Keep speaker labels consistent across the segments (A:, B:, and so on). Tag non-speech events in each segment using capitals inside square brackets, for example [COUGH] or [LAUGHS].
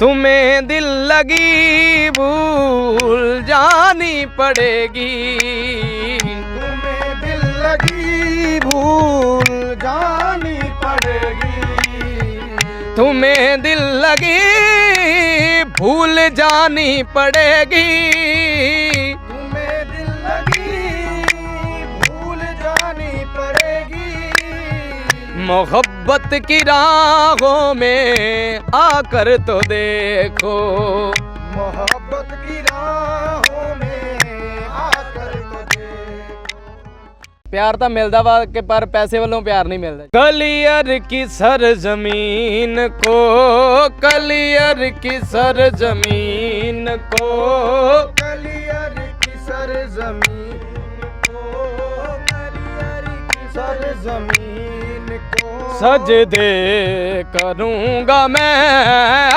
A: तुम्हें दिल लगी भूल जानी पड़ेगी।
B: तुम्हें दिल लगी भूल जानी पड़ेगी।
A: तुम्हें दिल लगी भूल जानी पड़ेगी। मोहब्बत की राहों में आकर तो देखो।
B: मोहब्बत की राहों में आकर तो देखो।
A: प्यार तो मिलता वा के पर पैसे वालों प्यार नहीं मिलता कलियर की सर ज़मीन को कलियर की सर ज़मीन को।
B: कलियर की सर ज़मीन को कलियर की सर ज़मीन
A: ਸਜਦੇ ਕਰੂੰਗਾ ਮੈਂ।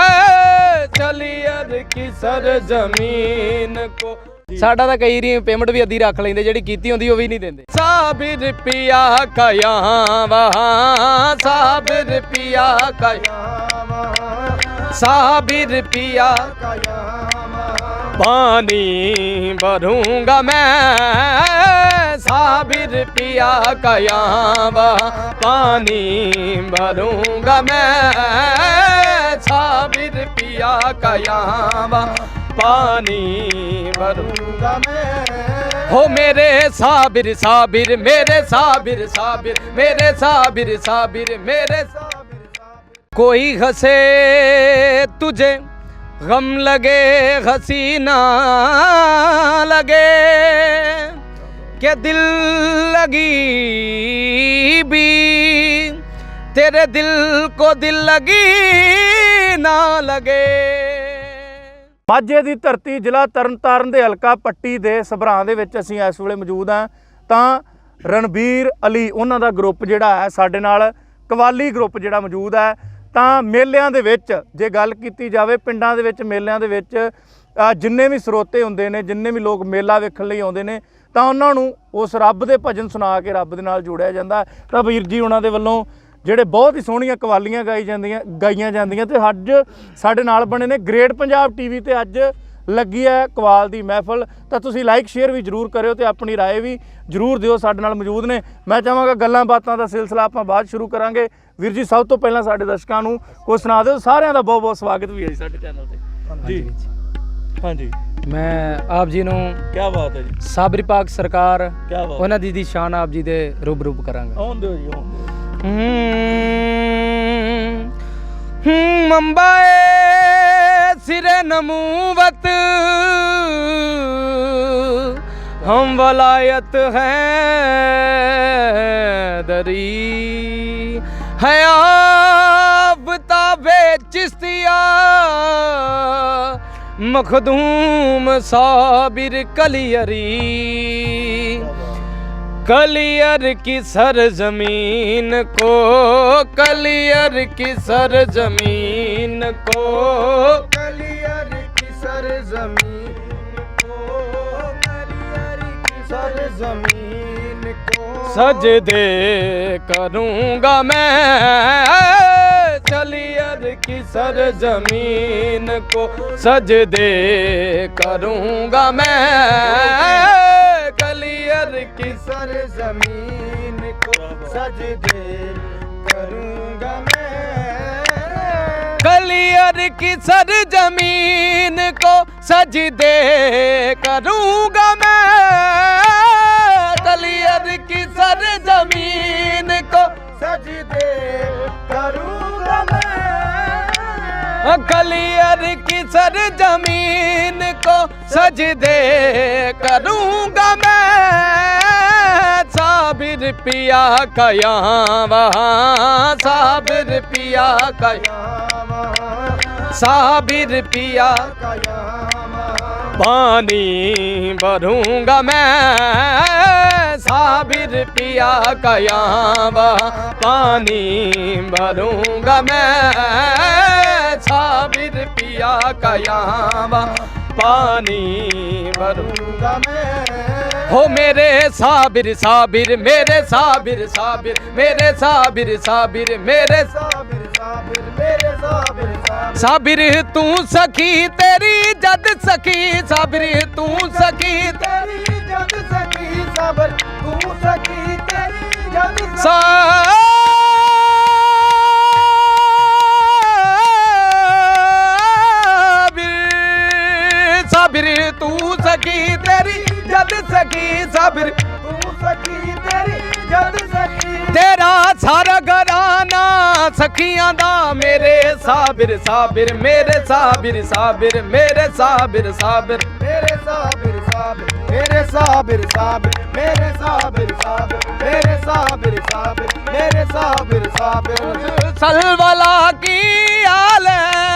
A: ਚਲੀਅਦ ਕੀ ਸਰ ਜ਼ਮੀਨ ਕੋ। ਸਾਡਾ ਤਾਂ ਕਈ ਰੀ ਪੇਮੈਂਟ ਵੀ ਅੱਧੀ ਰੱਖ ਲੈਂਦੇ ਜਿਹੜੀ ਕੀਤੀ ਹੁੰਦੀ ਉਹ ਵੀ ਨਹੀਂ ਦਿੰਦੇ। ਸਾਬਿਰ ਪਿਆ ਕਯਾਂ ਵਹਾਂ ਸਾਬਿਰ ਪਿਆ ਕਯਾਂ ਸਾਬਿਰ ਪਿਆ ਕਯਾਂ ਪਾਣੀ ਭਰੂੰਗਾ ਮੈਂ। साबिर पिया कयावा पानी भरूंगा मैं साबिर पिया कयावा पानी भरूंगा
B: मैं
A: हो मेरे साबिर साबिर मेरे साबिर साबिर मेरे साबिर साबिर मेरे कोई हंसे तुझे गम लगे हसीना लगे ਕਿ ਦਿਲ ਲਗੀ ਵੀ? ਤੇਰੇ ਦਿਲ ਕੋ ਦਿਲ ਲਗੀ ਨਾ ਲਗੇ।
B: ਮਾਝੇ ਦੀ ਧਰਤੀ ਜ਼ਿਲ੍ਹਾ ਤਰਨਤਾਰਨ ਦੇ ਹਲਕਾ ਪੱਟੀ ਦੇ ਸਭਰਾਂ ਦੇ ਵਿੱਚ ਅਸੀਂ ਇਸ ਵੇਲੇ ਮੌਜੂਦ ਹਾਂ। ਤਾਂ ਰਣਬੀਰ ਅਲੀ, ਉਹਨਾਂ ਦਾ ਗਰੁੱਪ ਜਿਹੜਾ ਹੈ, ਸਾਡੇ ਨਾਲ ਕਵਾਲੀ ਗਰੁੱਪ ਜਿਹੜਾ ਮੌਜੂਦ ਹੈ। ਤਾਂ ਮੇਲਿਆਂ ਦੇ ਵਿੱਚ ਜੇ ਗੱਲ ਕੀਤੀ ਜਾਵੇ, ਪਿੰਡਾਂ ਦੇ ਵਿੱਚ ਮੇਲਿਆਂ ਦੇ ਵਿੱਚ ਜਿੰਨੇ ਵੀ ਸਰੋਤੇ ਹੁੰਦੇ ਨੇ, ਜਿੰਨੇ ਵੀ ਲੋਕ ਮੇਲਾ ਵੇਖਣ ਲਈ ਆਉਂਦੇ ਨੇ ਤਾਂ ਉਹਨਾਂ ਨੂੰ ਉਸ ਰੱਬ ਦੇ ਭਜਨ ਸੁਣਾ ਕੇ ਰੱਬ ਦੇ ਨਾਲ ਜੋੜਿਆ ਜਾਂਦਾ ਹੈ। ਤਾਂ ਵੀਰ ਜੀ ਉਹਨਾਂ ਦੇ ਵੱਲੋਂ ਜਿਹੜੇ ਬਹੁਤ ਹੀ ਸੋਹਣੀਆਂ ਕਵਾਲੀਆਂ ਗਾਈ ਜਾਂਦੀਆਂ ਗਾਈਆਂ ਜਾਂਦੀਆਂ ਤੇ ਅੱਜ ਸਾਡੇ ਨਾਲ ਬਣੇ ਨੇ ਗ੍ਰੇਟ ਪੰਜਾਬ ਟੀਵੀ ਤੇ ਅੱਜ ਲੱਗੀ ਹੈ ਕਵਾਲ ਦੀ ਮਹਿਫਲ ਤਾਂ ਤੁਸੀਂ ਲਾਈਕ ਸ਼ੇਅਰ ਵੀ ਜਰੂਰ ਕਰਿਓ ਤੇ ਆਪਣੀ رائے ਵੀ ਜਰੂਰ ਦਿਓ ਸਾਡੇ ਨਾਲ ਮੌਜੂਦ ਨੇ ਮੈਂ ਚਾਹਾਂਗਾ ਗੱਲਾਂ ਬਾਤਾਂ ਦਾ ਸਿਲਸਿਲਾ ਆਪਾਂ ਬਾਅਦ ਸ਼ੁਰੂ ਕਰਾਂਗੇ ਵੀਰ ਜੀ ਸਭ ਤੋਂ ਪਹਿਲਾਂ ਸਾਡੇ ਦਰਸ਼ਕਾਂ ਨੂੰ ਕੁਝ ਸੁਣਾ ਦਿਓ ਸਾਰਿਆਂ ਦਾ ਬਹੁਤ ਬਹੁਤ ਸਵਾਗਤ ਵੀ ਹੈ ਜੀ ਸਾਡੇ ਚੈਨਲ ਤੇ ਜੀ ਹਾਂਜੀ
A: ਮੈਂ ਆਪ ਜੀ ਨੂੰ
B: ਕੀ ਬਾਤ ਹੈ ਜੀ।
A: ਸਾਬਰੀ ਪਾਕ ਸਰਕਾਰ
B: ਕੀ ਬਾਤ
A: ਉਹਨਾਂ ਦੀ ਦੀ ਸ਼ਾਨ ਆਪ ਜੀ ਦੇ ਰੂਬਰੂ ਕਰਾਂਗਾ।
B: ਆਉਣ ਦਿਓ ਜੀ ਆਉਣ
A: ਹੂੰ। ਮੰਬਾਏ ਸਿਰੇ ਨਮੂਵਤ। ਹਮ ਵਲਾਇਤ ਹੈ ਦਰੀ। ਹੈ ਆਪ ਤਾਬੇ ਚਿਸ਼ਤੀਆ ਮਖਦੂਮ ਸਾਬਿਰ ਕਲੀਅਰੀ। ਕਲੀਅਰ ਕੀ ਸਰ ਜ਼ਮੀਨ ਕੋ
B: ਕਲੀਅਰ ਕੀ ਸਰ ਜ਼ਮੀਨ ਕੋ। ਕਲੀਅਰ ਕੀ ਸਰ
A: ਜ਼ਮੀਨ ਕੋ ਕਲੀਅਰ ਕੀ ਸਰ ਜ਼ਮੀਨ ਕੋ। ਸਜਦੇ ਕਰੂੰਗਾ ਮੈਂ। कलियर की
B: सरजमीन को सजदे करूंगा मैं
A: कलियर की सरजमीन को सजदे करूंगा मैं कलियर की सरजमीन को
B: सजदे करूंगा मैं
A: कलियर की कलियर की सरजमीन को सजदे करूंगा मैं साबिर पिया कया वहाँ साबिर पिया कया साबिर पिया पानी भरूंगा मैं साबिर पिया कयावा पानी भरूंगा मैं ਸਾਬਿਰ ਪਿਆ ਕਯਾਵਾ ਪਾਣੀ ਵਰੂੰਗਾ
B: ਮੈਂ ਹੋ ਮੇਰੇ ਸਾਬਿਰ ਸਾਬਿਰ
A: ਮੇਰੇ ਸਾਬਿਰ
B: ਸਾਬਿਰ ਮੇਰੇ ਸਾਬਿਰ ਸਾਬਿਰ ਮੇਰੇ ਸਾਬਿਰ ਸਾਬਿਰ ਮੇਰੇ
A: ਸਾਬਿਰ ਸਾਬਿਰ ਤੂੰ ਸਖੀ ਤੇਰੀ ਜਦ ਸਖੀ ਸਾਬਿਰ
B: ਤੂੰ ਸਖੀ ਤੇਰੀ
A: ਅੱਖੀਆਂ ਦਾ ਮੇਰੇ ਸਾਬਿਰ ਸਾਬਿਰ ਮੇਰੇ ਸਾਬਿਰ ਸਾਬਿਰ ਮੇਰੇ ਸਾਬਿਰ ਸਾਬਿਰ
B: ਮੇਰੇ ਸਾਬਿਰ ਸਾਬਿਰ ਮੇਰੇ ਸਾਬਿਰ ਸਾਬਿਰ ਮੇਰੇ ਸਾਬਿਰ ਸਾਬਿਰ ਮੇਰੇ ਸਾਬਿਰ ਸਾਬਿਰ ਮੇਰੇ ਸਾਬਿਰ ਸਾਬਿਰ।
A: ਸਲਵਲਾ ਕੀ ਆਲ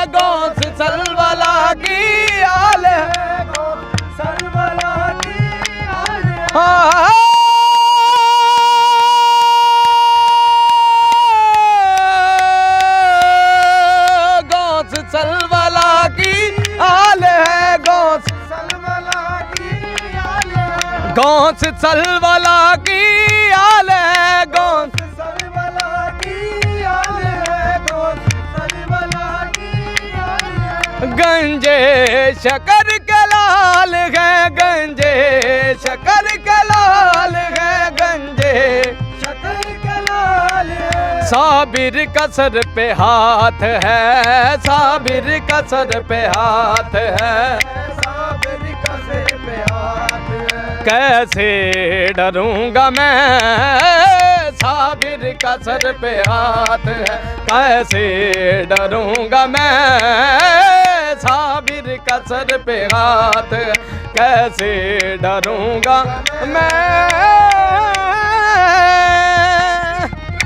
A: ਗੋਸ ਸਲਵਲਾ ਕੀ ਆਲ ਗੋਸ
B: ਸਲਵਲਾ ਕੀ ਆਲ
A: ਹਾਂ। गौस सलवला की आल है गौस सलवला की आल है गौस
B: सलवला की आल है
A: गंजे शकर के लाल है गंजे शकर के लाल है गंजे
B: शकर के लाल
A: साबिर कसर पे हाथ है साबिर कसर पे हाथ है
B: साबिर कसर
A: कैसे डरूंगा मैं साबिर कसर पे हाथ है कैसे डरूंगा मैं साबिर कसर पे हाथ है कैसे डरूंगा मैं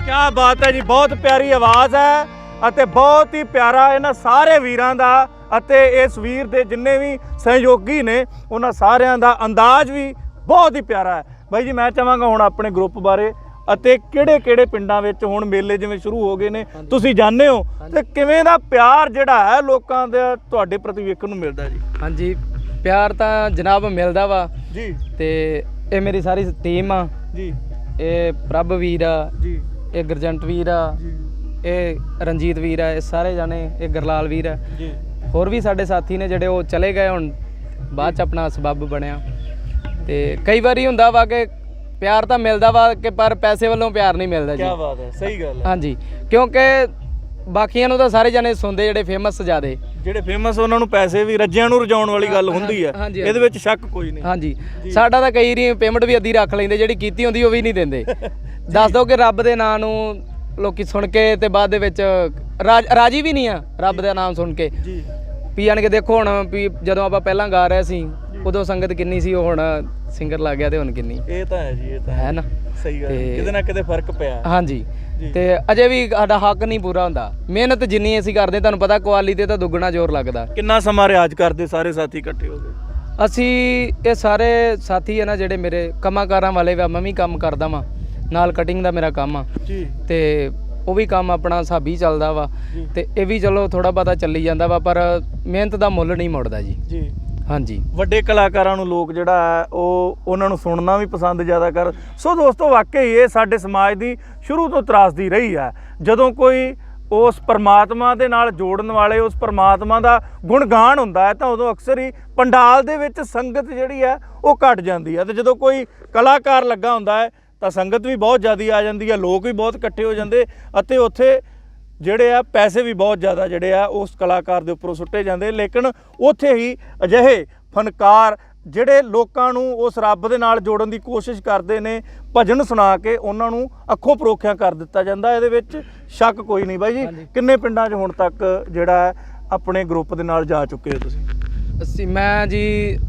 B: ਕਿਆ ਬਾਤ ਹੈ ਜੀ ਬਹੁਤ ਪਿਆਰੀ ਆਵਾਜ਼ ਹੈ ਅਤੇ ਬਹੁਤ ਹੀ ਪਿਆਰਾ ਇਹਨਾਂ ਸਾਰੇ ਵੀਰਾਂ ਦਾ ਅਤੇ ਇਸ ਵੀਰ ਦੇ ਜਿੰਨੇ ਵੀ ਸਹਿਯੋਗੀ ਨੇ ਉਹਨਾਂ ਸਾਰਿਆਂ ਦਾ ਅੰਦਾਜ਼ ਵੀ ਬਹੁਤ ਹੀ ਪਿਆਰਾ ਹੈ। ਬਾਈ ਜੀ ਮੈਂ ਚਾਹਾਂਗਾ ਹੁਣ ਆਪਣੇ ਗਰੁੱਪ ਬਾਰੇ ਅਤੇ ਕਿਹੜੇ ਕਿਹੜੇ ਪਿੰਡਾਂ ਵਿੱਚ ਹੁਣ ਮੇਲੇ ਜਿਵੇਂ ਸ਼ੁਰੂ ਹੋ ਗਏ ਨੇ ਤੁਸੀਂ ਜਾਣਦੇ ਹੋ ਤੇ ਕਿਵੇਂ ਦਾ ਪਿਆਰ ਜਿਹੜਾ ਹੈ ਲੋਕਾਂ ਦਾ ਤੁਹਾਡੇ ਪ੍ਰਤੀ ਵੇਖਣ ਨੂੰ ਮਿਲਦਾ ਜੀ?
A: ਹਾਂਜੀ ਪਿਆਰ ਤਾਂ ਜਨਾਬ ਮਿਲਦਾ ਵਾ।
B: ਜੀ।
A: ਤੇ ਇਹ ਮੇਰੀ ਸਾਰੀ ਟੀਮ ਆ।
B: ਜੀ।
A: ਇਹ ਪ੍ਰਭ ਵੀਰ ਆ
B: ਜੀ।
A: ਇਹ ਗਰਜੰਟ ਵੀਰ ਆ
B: ਜੀ।
A: ਇਹ ਰਣਜੀਤ ਵੀਰ ਆ ਇਹ ਸਾਰੇ ਜਾਣੇ ਇਹ ਗਰਲਾਲ ਵੀਰ ਆ।
B: ਜੀ।
A: ਹੋਰ ਵੀ ਸਾਡੇ ਸਾਥੀ ਨੇ ਜਿਹੜੇ ਉਹ ਚਲੇ ਗਏ ਹੁਣ ਬਾਅਦ ਚ ਆਪਣਾ ਸਬੱਬ ਬਣਿਆ। ਤੇ ਕਈ ਵਾਰੀ ਹੁੰਦਾ ਵਾ ਕਿ ਪਿਆਰ ਤਾਂ ਮਿਲਦਾ ਵਾ ਕਿ ਪਰ ਪੈਸੇ ਵੱਲੋਂ ਪਿਆਰ ਨਹੀਂ ਮਿਲਦਾ ਜੀ।
B: ਕੀ ਬਾਤ ਹੈ ਸਹੀ ਗੱਲ ਹੈ।
A: ਹਾਂਜੀ ਕਿਉਂਕਿ ਬਾਕੀਆਂ ਨੂੰ ਤਾਂ ਸਾਰੇ ਜਾਣੇ ਸੁਣਦੇ ਜਿਹੜੇ ਫੇਮਸ ਜਿਆਦੇ।
B: ਜਿਹੜੇ ਫੇਮਸ ਉਹਨਾਂ ਨੂੰ ਪੈਸੇ ਵੀ ਰੱਜਿਆਂ ਨੂੰ ਰਜਾਉਣ ਵਾਲੀ ਗੱਲ ਹੁੰਦੀ ਹੈ।
A: ਹਾਂਜੀ,
B: ਇਹਦੇ ਵਿੱਚ ਸ਼ੱਕ ਕੋਈ ਨਹੀਂ।
A: ਹਾਂਜੀ ਸਾਡਾ ਤਾਂ ਕਈ ਰੀ ਪੇਮੈਂਟ ਵੀ ਅੱਧੀ ਰੱਖ ਲੈਂਦੇ ਜਿਹੜੀ ਕੀਤੀ ਹੁੰਦੀ ਉਹ ਵੀ ਨਹੀਂ ਦਿੰਦੇ। [LAUGHS] ਦੱਸ ਦੋ ਕਿ ਰੱਬ ਦੇ ਨਾਂ ਨੂੰ ਲੋਕੀ ਸੁਣ ਕੇ ਤੇ ਬਾਅਦ ਦੇ ਵਿੱਚ ਰਾਜ- ਰਾਜੀ ਵੀ ਨਹੀਂ ਆ ਰੱਬ ਦਾ ਨਾਮ ਸੁਣ ਕੇ।
B: ਜੀ।
A: ਵੀ ਜਾਣ ਕੇ ਦੇਖੋ ਹੁਣ ਵੀ ਜਦੋਂ ਆਪਾਂ ਪਹਿਲਾਂ ਗਾ ਰਹੇ ਸੀ ਉਦੋਂ ਸੰਗਤ ਕਿੰਨੀ ਸੀ ਉਹ ਹੁਣ ਸਿੰਗਰ ਲੱਗ ਗਿਆ ਤੇ ਹੁਣ ਕਿੰਨੀ।
B: ਇਹ ਤਾਂ ਹੈ ਜੀ ਇਹ ਤਾਂ
A: ਹੈ। ਨਾ?
B: ਸਹੀ ਗੱਲ ਹੈ।
A: ਤੇ-
B: ਕਿਤੇ ਨਾ ਕਿਤੇ ਫ਼ਰਕ ਪਿਆ।
A: ਹਾਂਜੀ।
B: ਜੀ।
A: ਤੇ ਅਜੇ ਵੀ ਸਾਡਾ ਹੱਕ ਨਹੀਂ ਪੂਰਾ ਹੁੰਦਾ। ਮਿਹਨਤ ਜਿੰਨੀ ਅਸੀਂ ਕਰਦੇ ਤੁਹਾਨੂੰ ਪਤਾ ਕੁਆਲੀ ਤੇ ਤਾਂ ਦੁੱਗਣਾ ਜ਼ੋਰ ਲੱਗਦਾ।
B: ਕਿੰਨਾ ਸਮਾਂ ਰਿਆਜ਼ ਕਰਦੇ ਸਾਰੇ ਸਾਥੀ ਇਕੱਠੇ ਹੋ ਕੇ?
A: ਅਸੀਂ ਇਹ ਸਾਰੇ ਸਾਥੀ ਹੈ ਨਾ ਜਿਹੜੇ ਮੇਰੇ ਕੰਮਾਂ-ਕਾਰਾਂ ਵਾਲੇ ਵਾ ਮੈਂ ਵੀ ਕੰਮ ਕਰਦਾ ਵਾਂ। ਨਾਲ ਕਟਿੰਗ ਦਾ ਮੇਰਾ ਕੰਮ ਆ।
B: ਜੀ।
A: ਤੇ ਉਹ ਵੀ ਕੰਮ ਆਪਣਾ ਸਾਬੀ ਚੱਲਦਾ ਵਾ। ਤੇ ਇਹ ਵੀ ਚਲੋ ਥੋੜਾ ਬਹੁਤਾ ਚੱਲੀ ਜਾਂਦਾ ਵਾ ਪਰ ਮਿਹਨਤ ਦਾ ਮੁੱਲ ਨਹੀਂ ਮੁੜਦਾ ਜੀ।
B: ਜੀ।
A: ਹਾਂਜੀ।
B: ਵੱਡੇ ਕਲਾਕਾਰਾਂ ਨੂੰ ਲੋਕ ਜਿਹੜਾ ਉਹ ਉਹਨਾਂ ਨੂੰ ਸੁਣਨਾ ਵੀ ਪਸੰਦ ਜ਼ਿਆਦਾ ਕਰ ਸੋ ਦੋਸਤੋ ਵਾਕਈ ਇਹ ਸਾਡੇ ਸਮਾਜ ਦੀ ਸ਼ੁਰੂ ਤੋਂ ਤਰਾਸਦੀ ਰਹੀ ਹੈ। ਜਦੋਂ ਕੋਈ ਉਸ ਪਰਮਾਤਮਾ ਦੇ ਨਾਲ ਜੋੜਨ ਵਾਲੇ ਉਸ ਪਰਮਾਤਮਾ ਦਾ ਗੁਣਗਾਨ ਹੁੰਦਾ ਹੈ ਤਾਂ ਉਦੋਂ ਅਕਸਰ ਹੀ ਪੰਡਾਲ ਦੇ ਵਿੱਚ ਸੰਗਤ ਜਿਹੜੀ ਹੈ ਉਹ ਘਟ ਜਾਂਦੀ ਹੈ। ਤੇ ਜਦੋਂ ਕੋਈ ਕਲਾਕਾਰ ਲੱਗਾ ਹੁੰਦਾ ਹੈ ਤਾਂ ਸੰਗਤ ਵੀ ਬਹੁਤ ਜ਼ਿਆਦਾ ਆ ਜਾਂਦੀ ਹੈ ਲੋਕ ਵੀ ਬਹੁਤ ਇਕੱਠੇ ਹੋ ਜਾਂਦੇ ਅਤੇ ਉੱਥੇ ਜਿਹੜੇ ਆ ਪੈਸੇ ਵੀ ਬਹੁਤ ਜ਼ਿਆਦਾ ਜਿਹੜੇ ਆ ਉਸ ਕਲਾਕਾਰ ਦੇ ਉੱਪਰੋਂ ਸੁੱਟੇ ਜਾਂਦੇ। ਲੇਕਿਨ ਉੱਥੇ ਹੀ ਅਜਿਹੇ ਫਨਕਾਰ ਜਿਹੜੇ ਲੋਕਾਂ ਨੂੰ ਉਸ ਰੱਬ ਦੇ ਨਾਲ ਜੋੜਨ ਦੀ ਕੋਸ਼ਿਸ਼ ਕਰਦੇ ਨੇ ਭਜਨ ਸੁਣਾ ਕੇ ਉਹਨਾਂ ਨੂੰ ਅੱਖੋਂ ਪਰੋਖਿਆਂ ਕਰ ਦਿੱਤਾ ਜਾਂਦਾ। ਇਹਦੇ ਵਿੱਚ ਸ਼ੱਕ ਕੋਈ ਨਹੀਂ ਬਾਈ ਜੀ। ਕਿੰਨੇ ਪਿੰਡਾਂ 'ਚ ਹੁਣ ਤੱਕ ਜਿਹੜਾ ਆਪਣੇ ਗਰੁੱਪ ਦੇ ਨਾਲ ਜਾ ਚੁੱਕੇ ਹੋ ਤੁਸੀਂ?
A: ਅਸੀਂ ਮੈਂ ਜੀ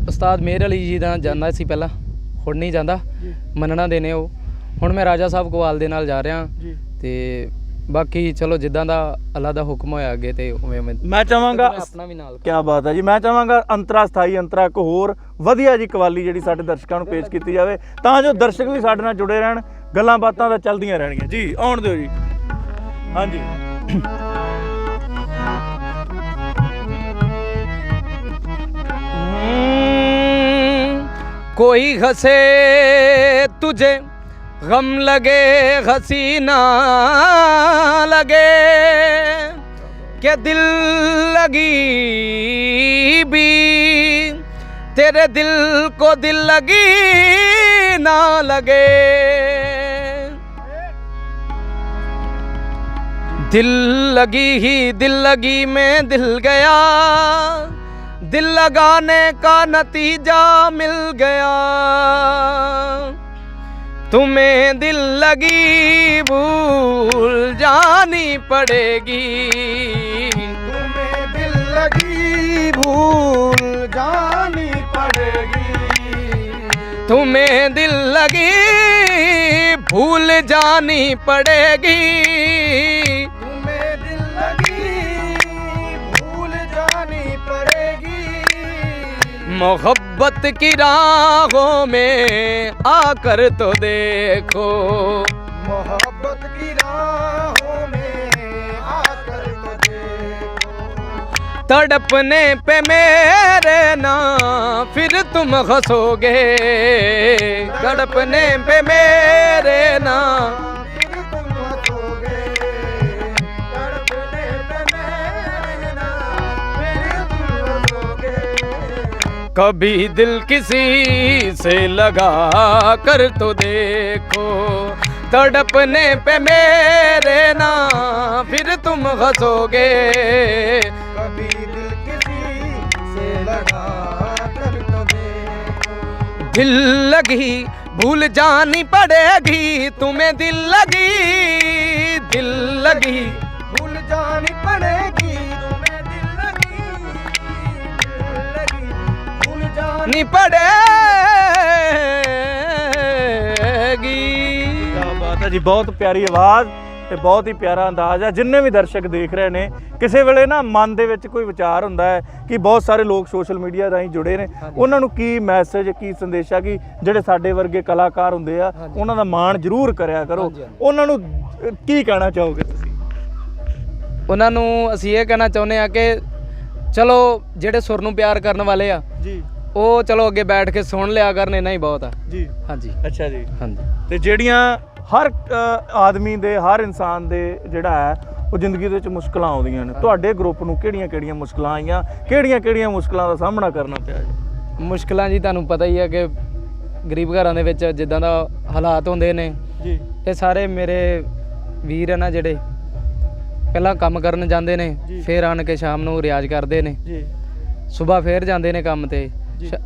A: ਉਸਤਾਦ ਮੇਰ ਅਲੀ ਜੀ ਦਾ ਜਾਂਦਾ ਸੀ ਪਹਿਲਾਂ। ਹੁਣ ਨਹੀਂ ਜਾਂਦਾ। ਮੰਨਣਾ ਦੇ ਨੇ ਉਹ। ਹੁਣ ਮੈਂ ਰਾਜਾ ਸਾਹਿਬ ਗਵਾਲ ਦੇ ਨਾਲ ਜਾ ਰਿਹਾ
B: ਜੀ।
A: ਤੇ ਬਾਕੀ ਚਲੋ ਜਿੱਦਾਂ ਦਾ ਅੱਲਾ ਦਾ ਹੁਕਮ ਹੋਇਆ ਅੱਗੇ ਤੇ ਉਵੇਂ ਉਵੇਂ
B: ਮੈਂ ਚਾਹਾਂਗਾ
A: ਆਪਣਾ ਵੀ ਨਾਲ
B: ਕੀ ਬਾਤ ਹੈ ਜੀ। ਮੈਂ ਚਾਹਾਂਗਾ ਅੰਤਰਾ ਸਥਾਈ ਅੰਤਰਾ ਇੱਕ ਹੋਰ ਵਧੀਆ ਜੀ ਕਵਾਲੀ ਜਿਹੜੀ ਸਾਡੇ ਦਰਸ਼ਕਾਂ ਨੂੰ ਪੇਸ਼ ਕੀਤੀ ਜਾਵੇ। ਤਾਂ ਜੋ ਦਰਸ਼ਕ ਵੀ ਸਾਡੇ ਨਾਲ ਜੁੜੇ ਰਹਿਣ ਗੱਲਾਂ ਬਾਤਾਂ ਤਾਂ ਚੱਲਦੀਆਂ ਰਹਿਣਗੀਆਂ। ਜੀ ਆਉਣ ਦਿਓ ਜੀ। ਹਾਂਜੀ।
A: ਕੋਈ ਹਸੇ ਤੁਝੇ गम लगे, हसीना लगे, के दिल लगी भी, तेरे दिल को दिल लगी ना लगे। दिल लगी ही दिल लगी में दिल गया, दिल लगाने का नतीजा मिल गया। तुम्हें दिल लगी भूल जानी पड़ेगी।
B: तुम्हें दिल लगी भूल जानी पड़ेगी।
A: तुम्हें दिल लगी भूल जानी पड़ेगी।
B: तुम्हें दिल लगी भूल जानी पड़ेगी।
A: मोहब्बत की राहों में आकर तो देखो
B: मोहब्बत की राहों में आकर तो देखो
A: तड़पने पे मेरे ना फिर तुम हंसोगे तड़पने पे मेरे ना कभी दिल किसी से लगा कर तो देखो, तड़पने पे मेरे ना फिर तुम हंसोगे।
B: कभी दिल किसी से लगा कर तो देखो।
A: दिल लगी, भूल जानी पड़ेगी, तुम्हें दिल लगी दिल लगी,
B: भूल जानी पड़ेगी।
A: ਨਹੀਂ
B: ਕੀ ਬਾਤ ਹੈ ਜੀ ਬਹੁਤ ਪਿਆਰੀ ਆਵਾਜ਼ ਤੇ ਬਹੁਤ ਹੀ ਪਿਆਰਾ ਅੰਦਾਜ਼ ਹੈ। ਜਿੰਨੇ ਵੀ ਦਰਸ਼ਕ ਦੇਖ ਰਹੇ ਨੇ ਕਿਸੇ ਵੇਲੇ ਨਾ ਮਨ ਦੇ ਵਿੱਚ ਕੋਈ ਵਿਚਾਰ ਹੁੰਦਾ ਹੈ ਕਿ ਬਹੁਤ ਸਾਰੇ ਲੋਕ ਸੋਸ਼ਲ ਮੀਡੀਆ ਰਾਹੀਂ ਜੁੜੇ ਨੇ। ਉਹਨਾਂ ਨੂੰ ਕੀ ਮੈਸੇਜ ਕੀ ਸੰਦੇਸ਼ ਆ ਕਿ ਜਿਹੜੇ ਸਾਡੇ ਵਰਗੇ ਕਲਾਕਾਰ ਹੁੰਦੇ ਆ ਉਹਨਾਂ ਦਾ ਮਾਣ ਜ਼ਰੂਰ ਕਰਿਆ ਕਰੋ। ਉਹਨਾਂ ਨੂੰ ਕੀ ਕਹਿਣਾ ਚਾਹੋਗੇ ਤੁਸੀਂ?
A: ਉਹਨਾਂ ਨੂੰ ਅਸੀਂ ਇਹ ਕਹਿਣਾ ਚਾਹੁੰਦੇ ਆ ਕਿ ਚਲੋ ਜਿਹੜੇ ਸੁਰ ਨੂੰ ਪਿਆਰ ਕਰਨ ਵਾਲੇ ਆ
B: ਜੀ।
A: ਉਹ ਚਲੋ ਅੱਗੇ ਬੈਠ ਕੇ ਸੁਣ ਲਿਆ ਕਰਨ ਇੰਨਾ ਹੀ ਬਹੁਤ ਆ।
B: ਜੀ।
A: ਹਾਂਜੀ।
B: ਅੱਛਾ ਜੀ।
A: ਹਾਂਜੀ।
B: ਤੇ ਜਿਹੜੀਆਂ ਹਰ ਅ, ਆਦਮੀ ਦੇ ਹਰ ਇਨਸਾਨ ਦੇ ਜਿਹੜਾ ਹੈ ਉਹ ਜ਼ਿੰਦਗੀ ਦੇ ਵਿੱਚ ਮੁਸ਼ਕਲਾਂ ਆਉਂਦੀਆਂ ਨੇ। ਤੁਹਾਡੇ ਗਰੁੱਪ ਨੂੰ ਕਿਹੜੀਆਂ-ਕਿਹੜੀਆਂ ਮੁਸ਼ਕਲਾਂ ਆਈਆਂ? ਕਿਹੜੀਆਂ-ਕਿਹੜੀਆਂ ਮੁਸ਼ਕਲਾਂ ਦਾ ਸਾਹਮਣਾ ਕਰਨਾ ਪਿਆ ਜੀ?
A: ਮੁਸ਼ਕਲਾਂ ਜੀ ਤੁਹਾਨੂੰ ਪਤਾ ਹੀ ਆ ਕਿ ਗਰੀਬ ਘਰਾਂ ਦੇ ਵਿੱਚ ਜਿੱਦਾਂ ਦਾ ਹਾਲਾਤ ਹੁੰਦੇ ਨੇ।
B: ਜੀ।
A: ਇਹ ਸਾਰੇ ਮੇਰੇ ਵੀਰ ਆ ਨਾ ਜਿਹੜੇ ਪਹਿਲਾਂ ਕੰਮ ਕਰਨ ਜਾਂਦੇ ਨੇ
B: ਜੀ।
A: ਫਿਰ ਆਣ ਕੇ ਸ਼ਾਮ ਨੂੰ ਰਿਆਜ਼ ਕਰਦੇ ਨੇ।
B: ਜੀ।
A: ਸਵੇਰ ਫਿਰ ਜਾਂਦੇ ਨੇ ਕੰਮ ਤੇ।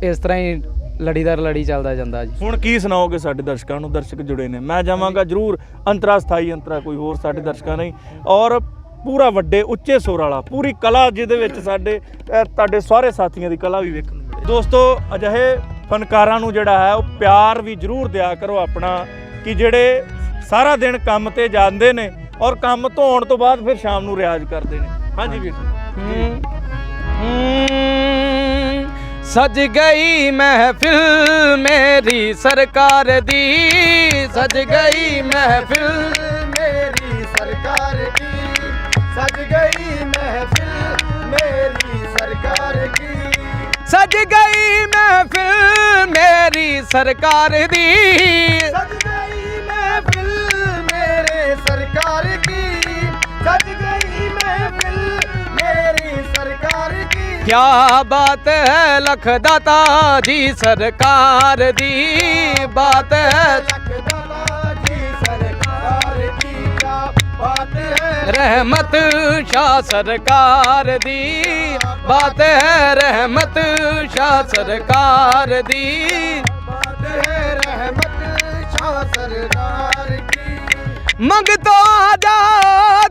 A: ਇਸ ਤਰ੍ਹਾਂ ਹੀ ਲੜੀਦਾਰ ਲੜੀ ਚੱਲਦਾ ਜਾਂਦਾ ਜੀ।
B: ਹੁਣ ਕੀ ਸੁਣਾਓਗੇ ਸਾਡੇ ਦਰਸ਼ਕਾਂ ਨੂੰ? ਦਰਸ਼ਕ ਜੁੜੇ ਨੇ। ਮੈਂ ਜਾਵਾਂਗਾ ਜਰੂਰ ਅੰਤਰਾ ਸਥਾਈ ਅੰਤਰਾ ਕੋਈ ਹੋਰ ਸਾਡੇ ਦਰਸ਼ਕਾਂ ਨਹੀਂ। ਔਰ ਪੂਰਾ ਵੱਡੇ ਉੱਚੇ ਸੁਰ ਵਾਲਾ ਪੂਰੀ ਕਲਾ ਜਿਹਦੇ ਵਿੱਚ ਸਾਡੇ ਤੁਹਾਡੇ ਸਾਰੇ ਸਾਥੀਆਂ ਦੀ ਕਲਾ ਵੀ ਵੇਖਣ ਨੂੰ ਮਿਲੇ। ਦੋਸਤੋ ਅਜਿਹੇ ਫਨਕਾਰਾਂ ਨੂੰ ਜਿਹੜਾ ਹੈ ਉਹ ਪਿਆਰ ਵੀ ਜਰੂਰ ਦਿਆ ਕਰੋ ਆਪਣਾ ਕਿ ਜਿਹੜੇ ਸਾਰਾ ਦਿਨ ਕੰਮ ਤੇ ਜਾਂਦੇ ਨੇ ਔਰ ਕੰਮ ਤੋਂ ਆਉਣ ਤੋਂ ਬਾਅਦ ਫਿਰ ਸ਼ਾਮ ਨੂੰ ਰਿਆਜ਼ ਕਰਦੇ ਨੇ। ਹਾਂਜੀ ਵੀਰ
A: ਹਮ, ਹਮ, ਸਜ ਗਈ ਮਹਿਫਿਲ ਮੇਰੀ ਸਰਕਾਰ ਦੀ। ਸਜ ਗਈ ਮਹਿਫਿਲ
B: ਮੇਰੀ ਸਰਕਾਰ ਦੀ। ਸਜ ਗਈ ਮਹਿਫਿਲ ਮੇਰੀ ਸਰਕਾਰ ਕੀ
A: ਸਜ ਗਈ ਮਹਿਫਿਲ ਮੇਰੀ ਸਰਕਾਰ ਦੀ।
B: ਸਜ ਗਈ ਮਹਿਫਿਲ ਮੇਰੇ ਸਰਕਾਰ ਦੀ। ਸਜ
A: ਕਿਆ ਬਾਤ ਹੈ ਲਖ
B: ਦਾਤਾ ਜੀ ਸਰਕਾਰ ਦੀ। ਬਾਤ ਹੈ
A: ਰਹਿਮਤ ਸ਼ਾਹ ਸਰਕਾਰ ਦੀ।
B: ਬਾਤ ਹੈ ਰਹਿਮਤ ਸ਼ਾਹ ਸਰਕਾਰ ਦੀ।
A: ਬਾਤ ਹੈ ਰਹਿਮਤ ਸ਼ਾਹ ਸਰਕਾਰ
B: ਦੀ। ਮੰਗਤਾ ਜਾ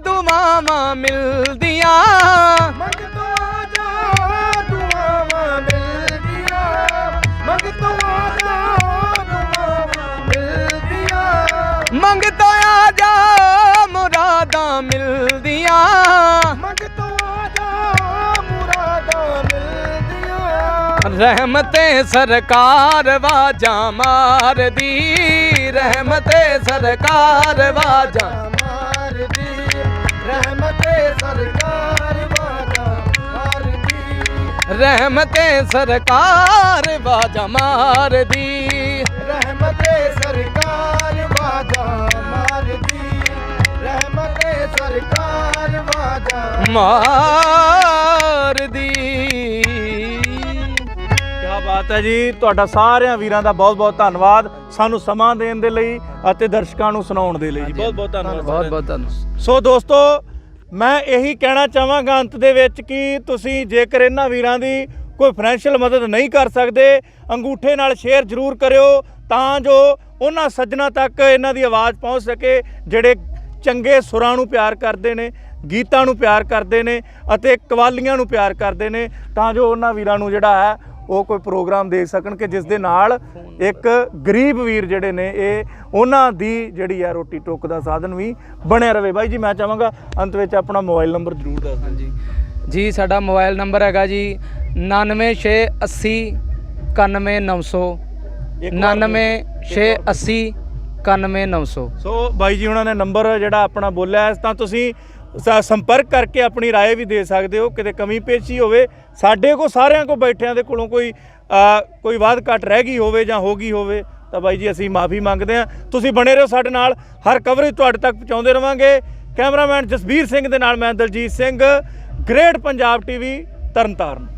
B: ਦੁਮਾਵਾ ਮਿਲਦੀਆਂ। ਰਹਿਮਤੇ ਸਰਕਾਰ ਵਾਜਾ ਮਾਰਦੀ
A: ਰਹਿਮਤੇ ਸਰਕਾਰ ਵਾਜਾ
B: ਮਾਰਦੀ ਰਹਿਮਤੇ ਸਰਕਾਰ ਵਾਜਾ ਮਾਰਦੀ
A: ਰਹਿਮਤੇ ਸਰਕਾਰ ਵਾਜਾ ਮਾਰਦੀ
B: ਰਹਿਮਤੇ ਸਰਕਾਰ ਵਾਜਾ ਮਾਰਦੀ ਰਹਿਮਤੇ ਸਰਕਾਰ ਵਾਜਾ
A: ਮਾਰਦੀ।
B: ਬਾਤ ਹੈ ਜੀ। ਤੁਹਾਡਾ ਸਾਰਿਆਂ ਵੀਰਾਂ ਦਾ ਬਹੁਤ ਬਹੁਤ ਧੰਨਵਾਦ ਸਾਨੂੰ ਸਮਾਂ ਦੇਣ ਦੇ ਲਈ ਅਤੇ ਦਰਸ਼ਕਾਂ ਨੂੰ ਸੁਣਾਉਣ ਦੇ ਲਈ ਜੀ। ਬਹੁਤ ਬਹੁਤ ਧੰਨਵਾਦ
A: ਬਹੁਤ ਬਹੁਤ ਧੰਨਵਾਦ।
B: ਸੋ ਦੋਸਤੋ ਮੈਂ ਇਹੀ ਕਹਿਣਾ ਚਾਹਾਂਗਾ ਅੰਤ ਦੇ ਵਿੱਚ ਕਿ ਤੁਸੀਂ ਜੇਕਰ ਇਹਨਾਂ ਵੀਰਾਂ ਦੀ ਕੋਈ ਫਾਈਨੈਂਸ਼ੀਅਲ ਮਦਦ ਨਹੀਂ ਕਰ ਸਕਦੇ ਅੰਗੂਠੇ ਨਾਲ ਸ਼ੇਅਰ ਜ਼ਰੂਰ ਕਰਿਓ ਤਾਂ ਜੋ ਉਹਨਾਂ ਸੱਜਣਾ ਤੱਕ ਇਹਨਾਂ ਦੀ ਆਵਾਜ਼ ਪਹੁੰਚ ਸਕੇ ਜਿਹੜੇ ਚੰਗੇ ਸੁਰਾਂ ਨੂੰ ਪਿਆਰ ਕਰਦੇ ਨੇ ਗੀਤਾਂ ਨੂੰ ਪਿਆਰ ਕਰਦੇ ਨੇ ਅਤੇ ਕਵਾਲੀਆਂ ਨੂੰ ਪਿਆਰ ਕਰਦੇ ਨੇ ਤਾਂ ਜੋ ਉਹਨਾਂ ਵੀਰਾਂ ਨੂੰ ਜਿਹੜਾ ਹੈ ਉਹ ਕੋਈ ਪ੍ਰੋਗਰਾਮ ਦੇਖ ਸਕਣ ਕਿ ਜਿਸ ਦੇ ਨਾਲ ਇੱਕ ਗਰੀਬ ਵੀਰ ਜਿਹੜੇ ਨੇ ਇਹ ਉਹਨਾਂ ਦੀ ਜਿਹੜੀ ਆ ਰੋਟੀ ਟੁੱਕ ਦਾ ਸਾਧਨ ਵੀ ਬਣਿਆ ਰਵੇ। ਬਾਈ ਜੀ ਮੈਂ ਚਾਹਾਂਗਾ ਅੰਤ ਵਿੱਚ ਆਪਣਾ ਮੋਬਾਈਲ ਨੰਬਰ ਜ਼ਰੂਰ ਦੱਸ ਦਿਓ।
A: ਹਾਂਜੀ। ਜੀ ਸਾਡਾ ਮੋਬਾਈਲ ਨੰਬਰ ਹੈਗਾ ਜੀ 99680 91900 99680 91900
B: ਸੋ। ਬਾਈ ਜੀ ਉਹਨਾਂ ਨੇ ਨੰਬਰ ਜਿਹੜਾ ਆਪਣਾ ਬੋਲਿਆ ਹੈ, ਤਾਂ ਤੁਸੀਂ ਸੰਪਰਕ ਕਰਕੇ ਆਪਣੀ رائے ਵੀ ਦੇ ਸਕਦੇ ਹੋ ਕਿਤੇ ਕਮੀ ਪੇਸ਼ੀ ਹੋਵੇ ਸਾਡੇ ਕੋ ਸਾਰਿਆਂ ਕੋ ਬੈਠਿਆਂ ਦੇ ਕੋਲੋਂ ਕੋਈ ਅ, ਕੋਈ ਵਾਧ ਘਟ ਰਹਿ ਗਈ ਹੋਵੇ ਜਾਂ ਹੋ ਗਈ ਹੋਵੇ ਤਾਂ ਬਾਈ ਜੀ ਅਸੀਂ ਮਾਫੀ ਮੰਗਦੇ ਹਾਂ ਤੁਸੀਂ ਬਣੇ ਰਹੋ ਸਾਡੇ ਨਾਲ ਹਰ ਕਵਰੇਜ ਤੁਹਾਡੇ ਤੱਕ ਪਹੁੰਚਾਉਂਦੇ ਰਵਾਂਗੇ ਕੈਮਰਾਮੈਨ ਜਸਬੀਰ ਸਿੰਘ ਦੇ ਨਾਲ ਮੈਂ ਦਲਜੀਤ ਸਿੰਘ ਗ੍ਰੇਟ ਪੰਜਾਬ ਟੀਵੀ ਤਰਨਤਾਰਨ